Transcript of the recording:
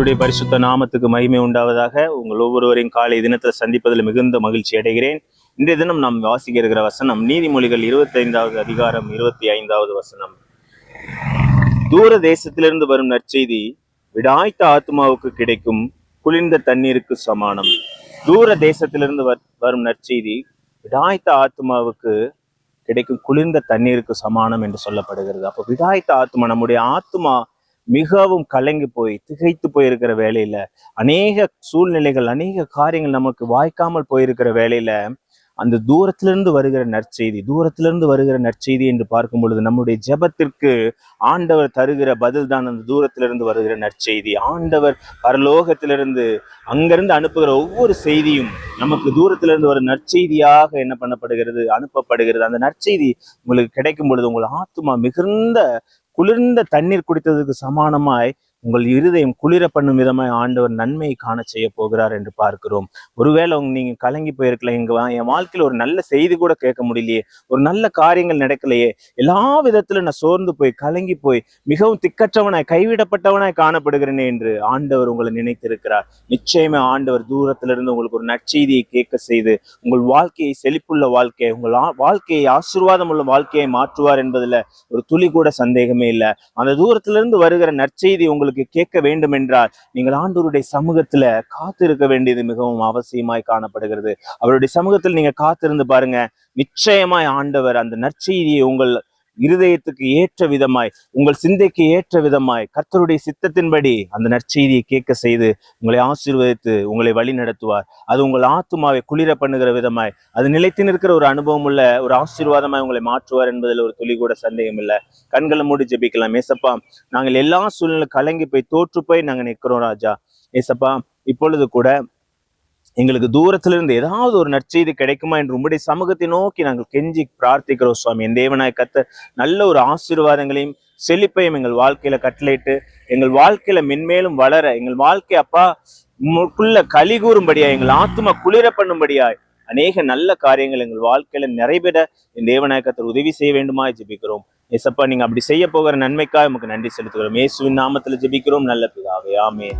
கர்த்தருடைய பரிசுத்த நாமத்துக்கு மகிமை உண்டாவதாக. உங்கள் ஒவ்வொருவரையும் காலை தினத்தில் சந்திப்பதில் மிகுந்த மகிழ்ச்சி அடைகிறேன். இன்றைய தினம் நாம் வாசிக்க இருக்கிற வசனம் நீதிமொழிகள் இருபத்தி ஐந்தாவது அதிகாரம் இருபத்தி ஐந்தாவது வசனம். தூர தேசத்திலிருந்து வரும் நற்செய்தி விடாய்த்த ஆத்மாவுக்கு கிடைக்கும் குளிர்ந்த தண்ணீருக்கு சமானம். தூர தேசத்திலிருந்து வரும் நற்செய்தி விடாய்த்த ஆத்மாவுக்கு கிடைக்கும் குளிர்ந்த தண்ணீருக்கு சமானம் என்று சொல்லப்படுகிறது. அப்போ விடாய்த்த ஆத்மா நம்முடைய ஆத்மா மிகவும் கலங்கி போய் திகைத்து போயிருக்கிற வேலையில அநேக சூழ்நிலைகள் அநேக காரியங்கள் நமக்கு வாய்க்காமல் போயிருக்கிற வேலையில அந்த தூரத்திலிருந்து வருகிற நற்செய்தி தூரத்திலிருந்து வருகிற நற்செய்தி என்று பார்க்கும் பொழுது நம்முடைய ஜெபத்திற்கு ஆண்டவர் தருகிற பதில் தான் அந்த தூரத்திலிருந்து வருகிற நற்செய்தி. ஆண்டவர் பரலோகத்திலிருந்து அங்கிருந்து அனுப்புகிற ஒவ்வொரு செய்தியும் நமக்கு தூரத்திலிருந்து ஒரு நற்செய்தியாக என்ன பண்ணப்படுகிறது அனுப்பப்படுகிறது. அந்த நற்செய்தி உங்களுக்கு கிடைக்கும் பொழுது உங்கள் ஆத்மா மிகுந்த குளிர்ந்த தண்ணீர் குடித்ததுக்கு சமானமாய் உங்கள் இருதயம் குளிர பண்ணும் விதமாய் ஆண்டவர் நன்மையை காண செய்ய போகிறார் என்று பார்க்கிறோம். ஒருவேளை உங்க நீங்க கலங்கி போயிருக்கலாம் எங்க வா- என் வாழ்க்கையில் ஒரு நல்ல செய்தி கூட கேட்க முடியலையே ஒரு நல்ல காரியங்கள் நடக்கலையே எல்லா விதத்திலும் நான் சோர்ந்து போய் கலங்கி போய் மிகவும் திக்கற்றவனாய் கைவிடப்பட்டவனாய் காணப்படுகிறேனே என்று ஆண்டவர் உங்களை நினைத்திருக்கிறார். நிச்சயமே ஆண்டவர் தூரத்திலிருந்து உங்களுக்கு ஒரு நற்செய்தியை கேட்க செய்து உங்கள் வாழ்க்கையை செழிப்புள்ள வாழ்க்கையை உங்கள் வாழ்க்கையை ஆசீர்வாதம் உள்ள வாழ்க்கையை மாற்றுவார் என்பதுல ஒரு துளி கூட சந்தேகமே இல்லை. அந்த தூரத்திலிருந்து வருகிற நற்செய்தி உங்களுக்கு கேட்க வேண்டும் என்றால் நீங்கள் ஆண்டோருடைய சமூகத்துல காத்திருக்க வேண்டியது மிகவும் அவசியமாய் காணப்படுகிறது. அவருடைய சமூகத்தில் நீங்க காத்திருந்து பாருங்க. நிச்சயமாய் ஆண்டவர் அந்த நற்செய்தியை உங்கள் இருதயத்துக்கு ஏற்ற விதமாய் உங்கள் சிந்தைக்கு ஏற்ற விதமாய் கர்த்தருடைய சித்தத்தின்படி அந்த நற்செய்தியை கேட்க செய்து உங்களை ஆசீர்வதித்து உங்களை வழி நடத்துவார். அது உங்கள் ஆத்துமாவை குளிர பண்ணுகிற விதமாய் அது நிலைத்து நிற்கிற ஒரு அனுபவம் உள்ள ஒரு ஆசீர்வாதமாய் உங்களை மாற்றுவார் என்பதில் ஒரு துளி கூட சந்தேகம் இல்லை. கண்களை மூடி ஜெபிக்கலாம். ஏசப்பா நாங்கள் எல்லா சூழ்நிலை கலங்கி போய் தோற்று போய் நாங்கள் நிற்கிறோம் ராஜா. ஏசப்பா இப்பொழுது கூட எங்களுக்கு தூரத்திலிருந்து ஏதாவது ஒரு நற்செய்தி கிடைக்குமா என்று உம்முடைய சமூகத்தை நோக்கி நாங்கள் கெஞ்சி பிரார்த்திக்கிறோம் சுவாமி. என் தேவனாய் கத்த நல்ல ஒரு ஆசீர்வாதங்களையும் செழிப்பையும் எங்கள் வாழ்க்கையில கட்டளையிட்டு எங்கள் வாழ்க்கையில மென்மேலும் வளர எங்கள் வாழ்க்கை அப்பா உங்களுக்குள்ள களி கூறும்படியாய் எங்கள் ஆத்மா குளிர பண்ணும்படியாய் அநேக நல்ல காரியங்கள் எங்கள் வாழ்க்கையில நிறைவேற என் தேவநாயகத்தில் உதவி செய்ய வேண்டுமாய் ஜெபிக்கிறோம். ஏசப்பா நீங்க அப்படி செய்ய போகிற நன்மைக்காக நமக்கு நன்றி செலுத்துகிறோம். இயேசுவின் நாமத்துல ஜெபிக்கிறோம். நல்ல பிதாவே ஆமே